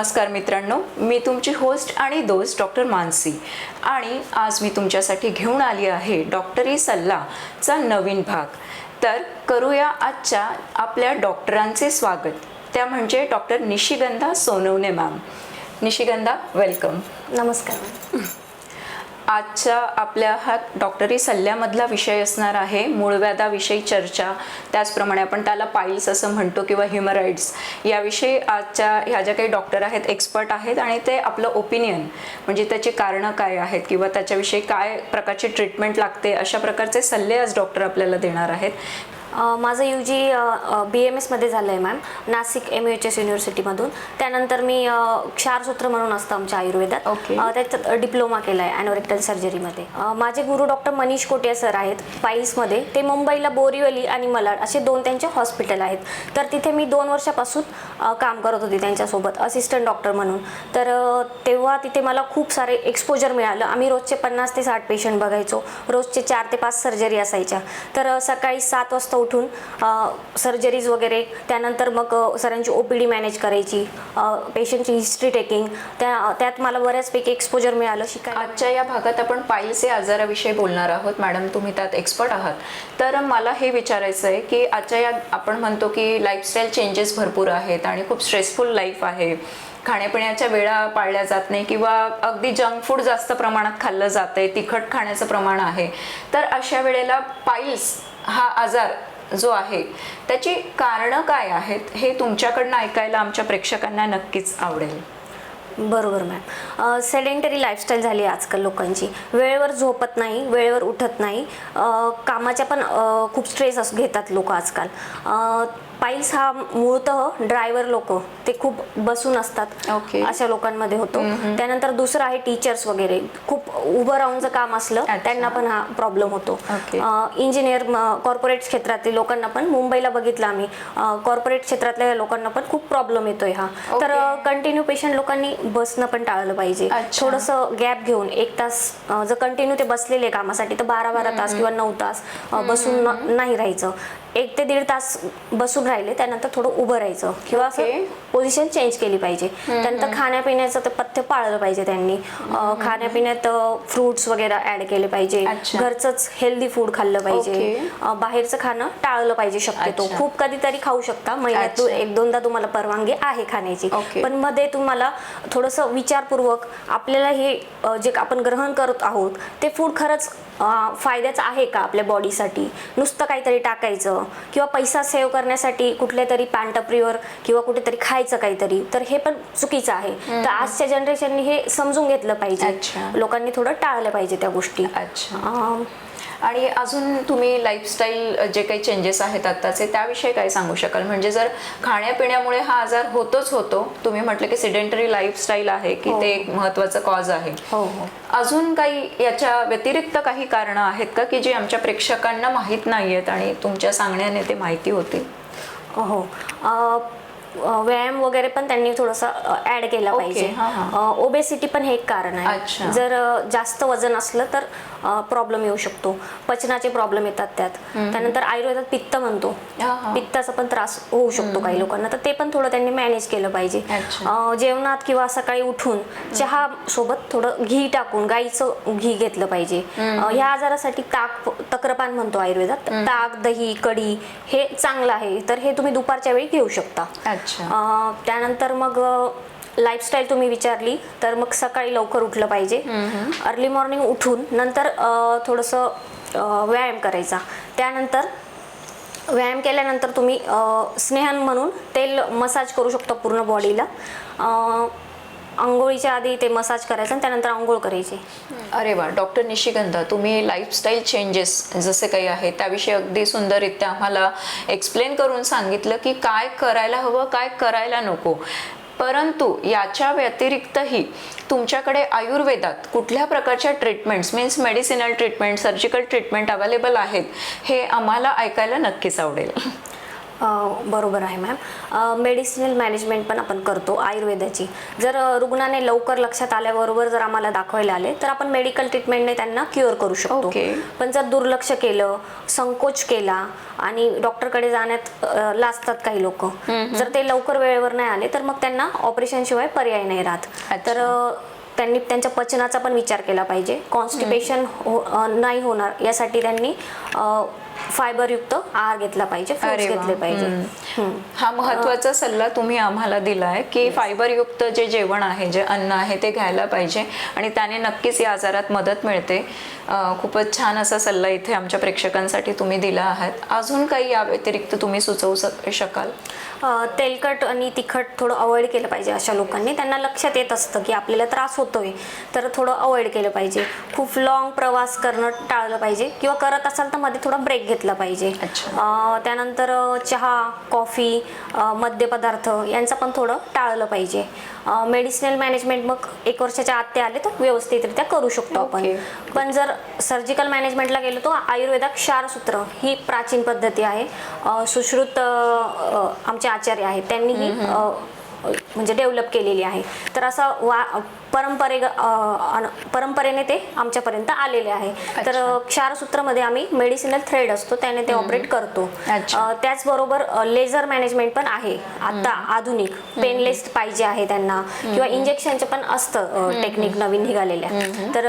नमस्कार मित्रांनो. मी तुमची होस्ट आणि दोस्त डॉक्टर मानसी. आणि आज मी तुमच्यासाठी घेऊन आली आहे डॉक्टरी सल्लाचा नवीन भाग. तर करूया आजच्या आपल्या डॉक्टरांचे स्वागत. त्या म्हणजे doctor Nishigandha Sonawane ma'am Nishigandha welcome नमस्कार. आजच्या आपल्या हा डॉक्टरी सल्ल्यामधला विषय असणार आहे मूळव्याधाविषयी चर्चा. त्याचप्रमाणे आपण त्याला पाईल्स असं म्हणतो किंवा ह्युमराइड्स. याविषयी आजच्या ह्या ज्या काही डॉक्टर आहेत एक्सपर्ट आहेत आणि ते आपलं ओपिनियन म्हणजे त्याची कारणं काय आहेत किंवा त्याच्याविषयी काय प्रकारची ट्रीटमेंट लागते अशा प्रकारचे सल्ले आज डॉक्टर आपल्याला देणार आहेत. माझं यू जी बी एम एसमध्ये झालं आहे ma'am Nashik M U H S युनिव्हर्सिटीमधून त्यानंतर मी क्षारसूत्र म्हणून असतं आमच्या आयुर्वेदात. त्याच्यात डिप्लोमा केला आहे ॲनोरेक्टल सर्जरीमध्ये माझे गुरु डॉक्टर मनीष कोटिया सर आहेत पाईल्समध्ये ते मुंबईला बोरिवली आणि मलाड असे दोन त्यांचे हॉस्पिटल आहेत. तर तिथे मी दोन वर्षापासून काम करत होते त्यांच्यासोबत असिस्टंट डॉक्टर म्हणून. तर तेव्हा तिथे मला खूप सारे एक्सपोजर मिळालं. आम्ही रोजचे पन्नास ते साठ पेशंट बघायचो. रोजचे चार ते पाच सर्जरी असायच्या. तर सकाळी सात वाजता उठून सर्जरीज वगैरे त्यानंतर मग सरांची ओ पी डी मॅनेज करायची पेशंटची हिस्ट्री टेकिंग त्या त्यात मला बऱ्याचपैकी एक्सपोजर मिळालं शिकायला. आजच्या या भागात आपण पाईल्स आजाराविषयी बोलणार आहोत. मॅडम तुम्ही त्यात एक्सपर्ट आहात. तर मला हे विचारायचं आहे की आजच्या या आपण म्हणतो की लाईफस्टाईल चेंजेस भरपूर आहेत आणि खूप स्ट्रेसफुल लाईफ आहे. खाण्यापिण्याच्या वेळा पाळल्या जात नाही किंवा अगदी जंक फूड जास्त प्रमाणात खाल्लं जात आहे तिखट खाण्याचं प्रमाण आहे. तर अशा वेळेला पाईल्स हा आजार जो आहे त्याची कारणं काय आहेत हे तुमच्याकडनं ऐकायला आमच्या प्रेक्षकांना नक्कीच आवडेल. बरोबर मॅम. सेडेंटरी लाईफस्टाईल झाली आहे आजकाल लोकांची. वेळेवर झोपत नाही वेळेवर उठत नाही. कामाच्या पण खूप स्ट्रेस घेतात लोक आजकाल. पाईल्स हा मूळतः ड्रायव्हर लोक ते खूप बसून असतात. अशा लोकांमध्ये होतो त्यानंतर दुसरं आहे टीचर्स वगैरे खूप उभं राहून जर काम असलं. त्यांना पण हा प्रॉब्लेम होतो. इंजिनियर कॉर्पोरेट क्षेत्रातील लोकांना पण मुंबईला बघितलं आम्ही कॉर्पोरेट क्षेत्रातल्या लोकांना पण खूप प्रॉब्लेम येतोय हा तर. कंटिन्यू पेशंट लोकांनी बसणं पण टाळलं पाहिजे. थोडंसं गॅप घेऊन एक तास जर कंटिन्यू ते बसलेले कामासाठी तर बारा बारा तास किंवा नऊ तास बसून नाही राहायचं एक ते दीड तास बसून राहिले त्यानंतर थोडं उभं राहायचं. किंवा असं. पोझिशन चेंज केली पाहिजे. त्यानंतर खाण्यापिण्याचं तर पथ्य पाळलं पाहिजे त्यांनी. खाण्यापिण्यात फ्रुट्स वगैरे ऍड केले पाहिजे. घरचंच हेल्दी फूड खाल्लं पाहिजे. बाहेरचं खाणं टाळलं पाहिजे शक्यतो. खूप कधीतरी खाऊ शकता. महिन्यातून अच्छा. एक दोनदा तुम्हाला परवानगी आहे खाण्याची. पण मध्ये तुम्हाला थोडंसं विचारपूर्वक आपल्याला हे जे आपण ग्रहण करत आहोत ते फूड खरंच फायद्याचं आहे का आपल्या बॉडीसाठी? नुसतं काहीतरी टाकायचं किंवा पैसा सेव्ह करण्यासाठी कुठल्या तरी पॅन्टपरीवर किंवा कुठेतरी खायचं काहीतरी तर हे पण चुकीचं आहे. तर आजच्या जनरेशननी हे समजून घेतलं. पाहिजे. लोकांनी थोडं टाळलं पाहिजे त्या गोष्टी. अच्छा. आणि अजून तुम्ही लाईफस्टाईल जे काही चेंजेस आहेत आत्ताचे त्याविषयी काय सांगू शकाल? म्हणजे जर खाण्यापिण्यामुळे हा आजार होतोच होतो तुम्ही म्हटलं की सिडेंटरी लाईफस्टाईल आहे की ते एक महत्वाचं कॉज आहे. हो हो. अजून काही याच्या व्यतिरिक्त काही कारणं आहेत का की जी आमच्या प्रेक्षकांना माहीत नाही आहेत आणि तुमच्या सांगण्याने ते माहिती होतील हो. व्यायाम वगैरे पण त्यांनी थोडंसं ऍड केला पाहिजे. हा, हा. ओबेसिटी पण हे एक कारण. आहे. जर जास्त वजन असलं तर प्रॉब्लेम येऊ शकतो. पचनाचे प्रॉब्लेम येतात त्यात. त्यानंतर आयुर्वेदात पित्त म्हणतो. पित्ताचा पण त्रास होऊ शकतो काही लोकांना. तर ते पण थोडं त्यांनी मॅनेज केलं पाहिजे. जेवणात किंवा सकाळी उठून चहा सोबत थोडं घी टाकून गाईचं घी घेतलं पाहिजे. ह्या आजारासाठी ताक तक्रपान म्हणतो आयुर्वेदात. ताक दही कढी हे चांगलं आहे. तर हे तुम्ही दुपारच्या वेळी घेऊ शकता. त्यानंतर मग लाईफस्टाईल तुम्ही विचारली तर मग सकाळी लवकर उठलं पाहिजे. अर्ली मॉर्निंग उठून नंतर थोडंसं व्यायाम करायचा. त्यानंतर व्यायाम केल्यानंतर तुम्ही स्नेहन म्हणून तेल मसाज करू शकता पूर्ण बॉडीला आंघोळीच्या आधी ते मसाज करायचं आणि त्यानंतर आंघोळ करायची. अरे वा डॉक्टर निशिगंधा तुम्ही लाईफस्टाईल चेंजेस जसे काही आहे त्याविषयी अगदी सुंदररित्या आम्हाला एक्सप्लेन करून सांगितलं की काय करायला हवं काय करायला नको. परंतु याच्या व्यतिरिक्तही तुमच्याकडे आयुर्वेदात कुठल्या प्रकारच्या treatments means medicinal treatment surgical treatment available आहेत हे आम्हाला ऐकायला नक्कीच आवडेल. बरोबर आहे मॅम मेडिसिनल मॅनेजमेंट पण आपण करतो आयुर्वेदाची. जर रुग्णाने लवकर लक्षात आल्याबरोबर जर आम्हाला दाखवायला आले तर आपण मेडिकल ट्रीटमेंटने त्यांना क्युअर करू शकतो. पण जर दुर्लक्ष केलं संकोच केला आणि डॉक्टरकडे जाण्यात लाजतात काही लोक जर ते लवकर वेळेवर नाही आले तर मग त्यांना ऑपरेशन शिवाय पर्याय नाही राहत. तर त्यांनी त्यांच्या पचनाचा पण विचार केला पाहिजे. कॉन्स्टिपेशन हो नाही होणार यासाठी त्यांनी फायबरयुक्त आहार घेतला पाहिजे अरे वा. घेतले पाहिजे. हम्म. हा महत्त्वाचा सल्ला तुम्ही आम्हाला दिलाय की फायबरयुक्त जे जेवण आहे जे अन्न आहे ते घ्यायला पाहिजे आणि त्याने नक्कीच या आजारात मदत मिळते. अं, खूपच छान असा सल्ला इथे आमच्या प्रेक्षकांसाठी तुम्ही दिला आहात. अजून काही या व्यतिरिक्त तुम्ही सुचवू शक- शकाल? अ, तेलकट आणि तिखट थोडं अवॉइड केलं पाहिजे अशा लोकांनी. त्यांना लक्षात येत असतं की आपल्याला त्रास होतोय तर थोडं अवॉइड केलं पाहिजे. खूप लॉंग प्रवास करणं टाळलं पाहिजे किंवा करत असाल तर मध्ये थोडा ब्रेक घेतला पाहिजे. त्यानंतर चहा कॉफी मद्यपदार्थ यांचं पण थोडं टाळलं पाहिजे. मेडिसिनल मॅनेजमेंट मग एक वर्षाच्या आत ते आले तर व्यवस्थितरित्या करू शकतो आपण. पण जर सर्जिकल मॅनेजमेंटला गेलो तो आयुर्वेदात क्षारसूत्र ही प्राचीन पद्धती आहे. सुश्रुत आमचे आचार्य आहेत. त्यांनी ही म्हणजे डेव्हलप केलेली आहे. तर असं वा परंपरे परंपरेने ते आमच्यापर्यंत आलेले आहे. तर क्षारसूत्रामध्ये आम्ही मेडिसिनल थ्रेड असतो त्याने ते ऑपरेट करतो. त्याचबरोबर लेझर मॅनेजमेंट पण आहे. आता आधुनिक पेनलेस पाहिजे आहे त्यांना. किंवा इंजेक्शनचं पण असतं टेक्निक नवीन निघालेल्या. तर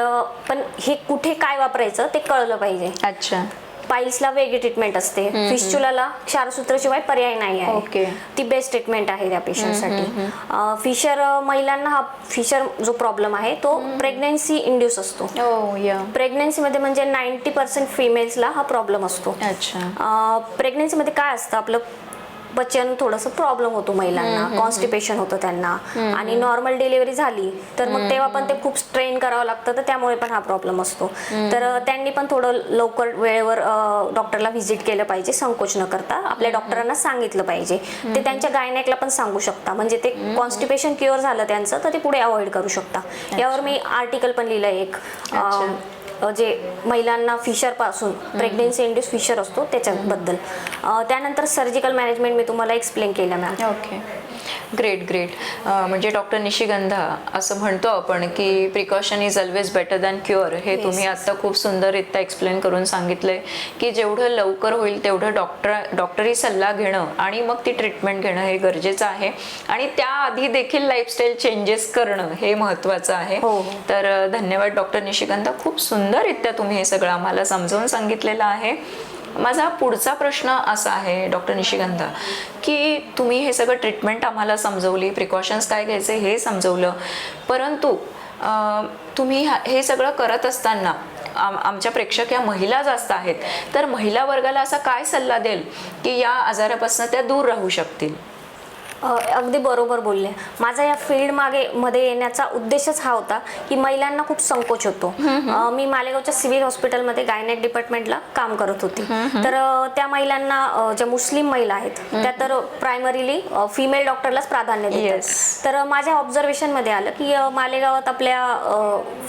पण हे कुठे काय वापरायचं ते कळलं पाहिजे. अच्छा. पाईल्सला वेगळी ट्रीटमेंट असते. फिस्चुलाला क्षारसूत्राशिवाय पर्याय नाही ओके. आहे ती बेस्ट ट्रीटमेंट आहे त्या पेशंटसाठी फिशर महिलांना हा फिशर जो प्रॉब्लेम आहे तो प्रेग्नेन्सी इंड्यूस असतो. प्रेग्नेन्सीमध्ये म्हणजे नाईन्टी पर्सेंट फिमेल्सला हा प्रॉब्लेम असतो. अच्छा. प्रेग्नेन्सीमध्ये काय असतं? आपलं पचन थोडंसं प्रॉब्लेम होतो महिलांना कॉन्स्टिपेशन होतं त्यांना. आणि नॉर्मल डिलिव्हरी झाली तर मग तेव्हा पण ते खूप स्ट्रेन करावं लागतं तर त्यामुळे पण हा प्रॉब्लेम असतो. तर त्यांनी पण थोडं लवकर वेळेवर डॉक्टरला व्हिजिट केलं पाहिजे संकोच न करता. आपल्या डॉक्टरांना सांगितलं पाहिजे. ते त्यांच्या गायनेकला पण सांगू शकता. म्हणजे ते कॉन्स्टिपेशन क्युअर झालं त्यांचं तर ते पुढे अवॉइड करू शकता. यावर मी आर्टिकल पण लिहिलं एक. जे महिलांना फिशरपासून प्रेग्नेन्सी इंड्यूस फिशर असतो त्याच्याबद्दल. त्यानंतर सर्जिकल मॅनेजमेंट मी तुम्हाला एक्सप्लेन केलं मॅम ओके ग्रेट ग्रेट म्हणजे डॉक्टर निशिगंधा असं म्हणतो आपण की precaution is always better than cure हे Yes. तुम्ही आता खूप सुंदररित्या एक्सप्लेन करून सांगितलंय की जेवढं लवकर होईल तेवढं डॉक्टर डॉक्टरी सल्ला घेणं आणि मग ती ट्रीटमेंट घेणं हे गरजेचं आहे. आणि त्याआधी देखील लाईफस्टाईल चेंजेस करणं हे महत्त्वाचं आहे. हो. तर धन्यवाद डॉक्टर निशिगंधा. खूप सुंदररित्या तुम्ही हे सगळं आम्हाला समजावून सांगितलेलं आहे. माझा पुढचा प्रश्न असा आहे डॉक्टर निशिगंधा की तुम्ही हे सगळं ट्रीटमेंट आम्हाला समजवली प्रिकॉशन्स काय घ्यायचे हे समजवलं परंतु तुम्ही हा- हे सगळं करत असताना आम आमच्या प्रेक्षक या महिला जास्त आहेत तर महिला वर्गाला असा काय सल्ला देईल की या आजारापासून त्या दूर राहू शकतील? अगदी बरोबर बोलले. माझा या फील्ड मागे मध्ये येण्याचा उद्देशच हा होता की महिलांना खूप संकोच होतो. मी मालेगावच्या सिव्हिल हॉस्पिटलमध्ये गायनेक डिपार्टमेंटला काम करत होती. तर त्या महिलांना ज्या मुस्लिम महिला आहेत त्या तर प्रायमरीली फिमेल डॉक्टरलाच प्राधान्य. देतात. तर माझ्या ऑब्झर्वेशनमध्ये आलं की मालेगावात आपल्या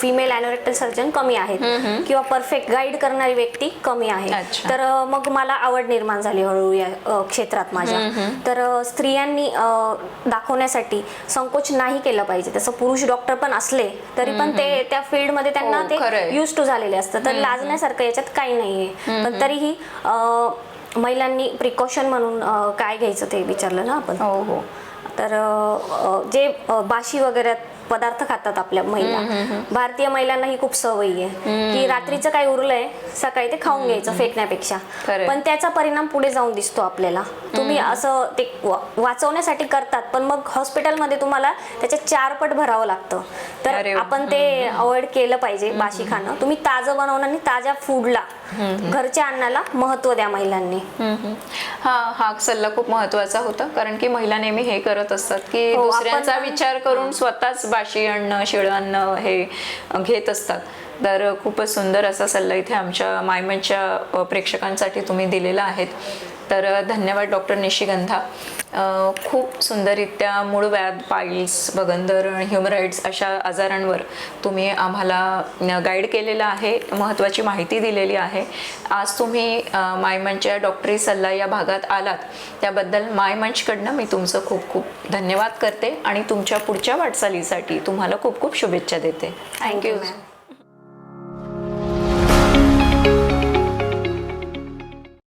फिमेल अॅनोरेक्टल सर्जन कमी आहेत किंवा परफेक्ट गाईड करणारी व्यक्ती कमी आहे. तर मग मला आवड निर्माण झाली हळूहळू या क्षेत्रात माझ्या. तर स्त्रियांनी दाखवण्यासाठी संकोच नाही केलं पाहिजे. तसं पुरुष डॉक्टर पण असले तरी पण ते त्या फील्डमध्ये त्यांना हो, खरंय. ते युज टू झालेले असतं. तर लाजण्यासारखं याच्यात काही नाहीये. पण तरीही महिलांनी प्रिकॉशन म्हणून काय घ्यायचं ते विचारलं ना आपण? हो हो. तर जे बाशी वगैरे पदार्थ खातात आपल्या महिला. भारतीय महिलांना ही खूप सवयी आहे. की रात्रीचं काय उरलंय सकाळी ते खाऊन घ्यायचं फेकण्यापेक्षा. पण त्याचा परिणाम पुढे जाऊन दिसतो आपल्याला. तुम्ही असं ते वाचवण्यासाठी करतात पण मग हॉस्पिटलमध्ये तुम्हाला त्याच्या चार पट भरावं लागतं. तर. आपण ते अवॉइड केलं पाहिजे बाशी खाणं. तुम्ही ताजं बनवणं आणि ताज्या फूडला घरच्या अन्नाला महत्त्व द्या महिलांनी. हा हा सल्ला खूप महत्त्वाचा होता कारण की महिला नेहमी हे करत असतात की हो, दुसऱ्यांचा विचार करून स्वतःच काशी अन्न शिळ अन्न हे घेत असतात. तर खूपच सुंदर असा सल्ला इथे आमच्या मायमनच्या प्रेक्षकांसाठी तुम्ही दिलेला आहेत तर धन्यवाद डॉक्टर निशिगंधा. खूप सुंदररित्या मूळ व्याध पाईल्स बगंदर ह्युमराईड्स अशा आजारांवर तुम्ही आम्हाला गाईड केलेलं आहे महत्त्वाची माहिती दिलेली आहे. आज तुम्ही अ, मायमंचच्या डॉक्टरी सल्ला या भागात आलात. त्याबद्दल मायमंचकडनं मी तुमचं खूप खूप धन्यवाद करते आणि तुमच्या पुढच्या वाटचालीसाठी तुम्हाला खूप खूप शुभेच्छा देते. Thank you thank you ma'am